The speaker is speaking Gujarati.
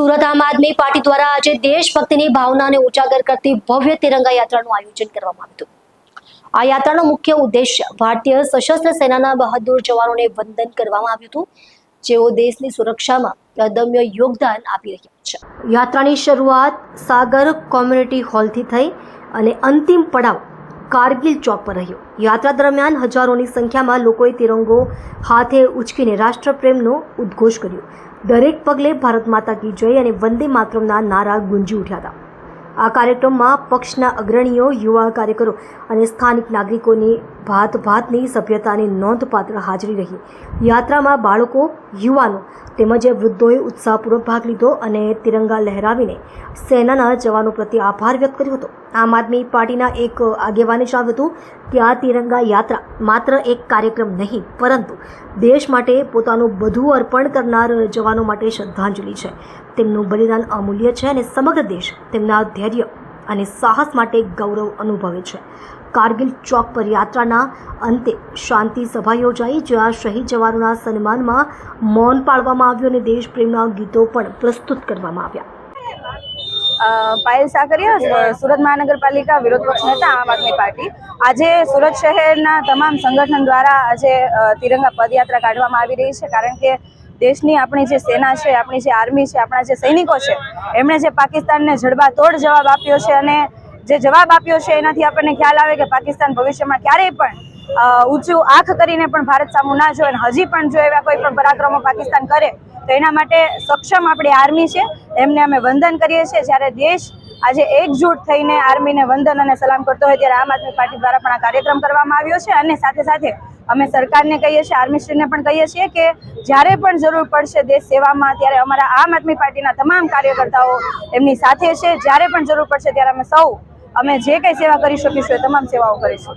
સુરત આમ આદમી પાર્ટી દ્વારા આજે દેશભક્તિની ભાવનાને ઉજાગર કરતી ભવ્ય તિરંગા યાત્રાનું આયોજન કરવામાં આવ્યું હતું. આ યાત્રાનો મુખ્ય ઉદ્દેશ્ય ભારતીય સશસ્ત્ર સેનાના બહાદુર જવાનોને વંદન કરવામાં આવ્યું હતું. જેઓ દેશની સુરક્ષામાં અદમ્ય યોગદાન આપી રહ્યા છે. યાત્રાની શરૂઆત સાગર કોમ્યુનિટી હોલથી થઈ અને અંતિમ પડાવ કારગિલ ચોક પર રહ્યો. યાત્રા દરમિયાન હજારોની સંખ્યામાં લોકોએ તિરંગો હાથે ઉચકીને રાષ્ટ્રપ્રેમનો ઉદ્ઘોષ કર્યો. દરેક પગલે ભારત માતા કી જય અને વંદે માતરમના નારા ગુંજી ઉઠ્યા હતા. આ કાર્યક્રમમાં પક્ષના અગ્રણીઓ, યુવા કાર્યકરો અને સ્થાનિક નાગરિકોની ભાત ભાતની સભ્યતાની નોંધપાત્ર હાજરી રહી. યાત્રામાં બાળકો, યુવાનો તેમજ વૃદ્ધોએ ઉત્સાહપૂર્વક ભાગ લીધો અને તિરંગા લહેરાવીને સેનાના જવાનો પ્રત્યે આભાર વ્યક્ત કર્યો હતો. આમ આદમી પાર્ટીના એક આગેવાને જણાવ્યું હતું કે આ તિરંગા યાત્રા માત્ર એક કાર્યક્રમ નહીં, પરંતુ દેશ માટે પોતાનું બધું અર્પણ કરનાર જવાનો માટે શ્રદ્ધાંજલિ છે. તેમનું બલિદાન અમૂલ્ય છે અને સમગ્ર દેશ તેમના ધૈર્ય અને સાહસ માટે ગૌરવ અનુભવે છે. કારગિલ ચોક પર યાત્રાના અંતે શાંતિ સભા યોજાઈ જ્યાં શહીદ જવાનોના સન્માનમાં મૌન પાળવામાં આવ્યું અને દેશપ્રેમના ગીતો પણ પ્રસ્તુત કરવામાં આવ્યા. પાયલ સાકરિયા સુરત મહાનગરપાલિકા વિરોધ પક્ષ નેતા આમ આદમી પાર્ટી. આજે સુરત શહેરના તમામ સંગઠન દ્વારા આજે તિરંગા પદયાત્રા કાઢવામાં આવી રહી છે કારણ કે દેશની આપણી જે સેના છે, આપણી જે આર્મી છે, આપણા જે સૈનિકો છે, એમણે જે પાકિસ્તાનને જડબાતોડ જવાબ આપ્યો છે અને જે જવાબ આપ્યો છે, એનાથી આપણને ખ્યાલ આવે કે પાકિસ્તાન ભવિષ્યમાં ક્યારેય પણ ઊંચું આંખ કરીને પણ ભારત સામું ના જોવે અને હજી પણ જો એવા કોઈ પણ પરાક્રમો પાકિસ્તાન કરે, તો એના માટે સક્ષમ આપણી આર્મી છે. એમને અમે વંદન કરીએ છીએ. જ્યારે દેશ આજે એકજૂટ થઈને આર્મીને વંદન અને સલામ કરતો હોય, ત્યારે આમ આદમી પાર્ટી દ્વારા પણ આ કાર્યક્રમ કરવામાં આવ્યો છે અને સાથે સાથે અમે સરકારને કહીએ છીએ આર્મીશ્રીને પણ કહીએ છીએ કે જ્યારે પણ જરૂર પડશે દેશ સેવામાં, ત્યારે અમારા આમ આદમી પાર્ટીના તમામ કાર્યકર્તાઓ એમની સાથે છે. જ્યારે પણ જરૂર પડશે, ત્યારે અમે સૌ અમે જે કંઈ સેવા કરી શકીશું એ તમામ સેવાઓ કરીશું.